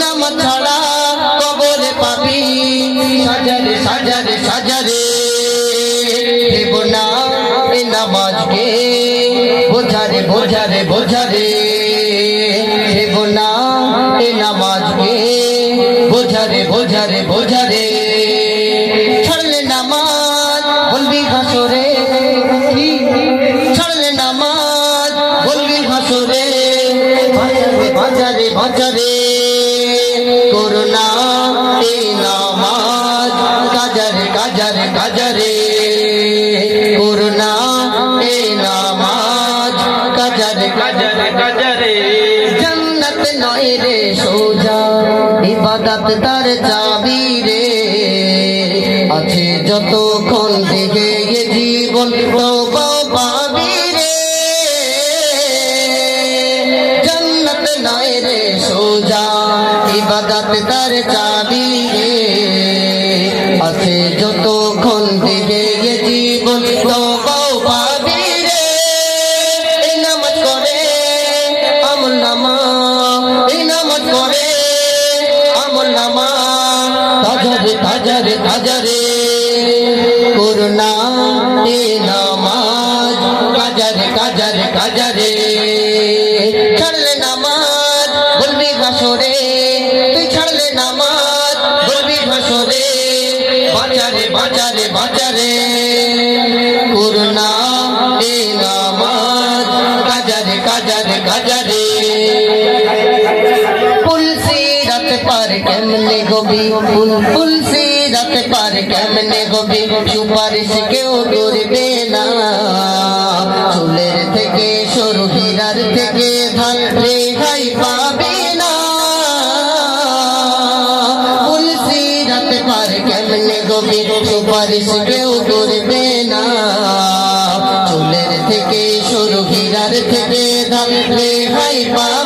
নামাজ ছাড়া কবরে পাবি। সাজারে সাজারে সাজারে। দেব না এ নামাজকে। বোঝারে বোঝারে বোঝারে। দেব না এ নামাজকে। বোঝারে বোঝারে বোঝারে। ছাড়লে নামাজ বলবি হাসরে। ছাড়লে নামাজ বলবি হাসরে। বাজারে বাজারে। কাজারে কাজারে জন্নত নয় রে সোজা, ইবাদত তার রে। আছে যতক্ষণ এ জীবন সোজা, ইবাদত তার চাবি আছে যতক্ষণ থেকে করে আমল নামা। তাজারে তাজারে তাজারে করুণা এ নামাজ। কাজারে কাজারে কাজারে ছাড়লে নামাজ, বলবি ভাসরে তুই ছাড়লে নামাজ, বলবি ভাসরে বাজারে বাজারে বাজারে করুণা এ নামাজ। কাজারে কাজারে কাজারে পার কেমনে গবি? ফুল পুলসি রাত পার কেমনে গবি? সুপারিশ কেউ করবে না। চুলের থেকে সরু হীরার থেকে ধান রেহাই পাবে না। পুলসি রাত পার কেমনে গবি? সুপারিশ কেউ করবে না। চুলের থেকে সরু হীরার থেকে ধান রেহাই পাবে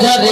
বোঝারে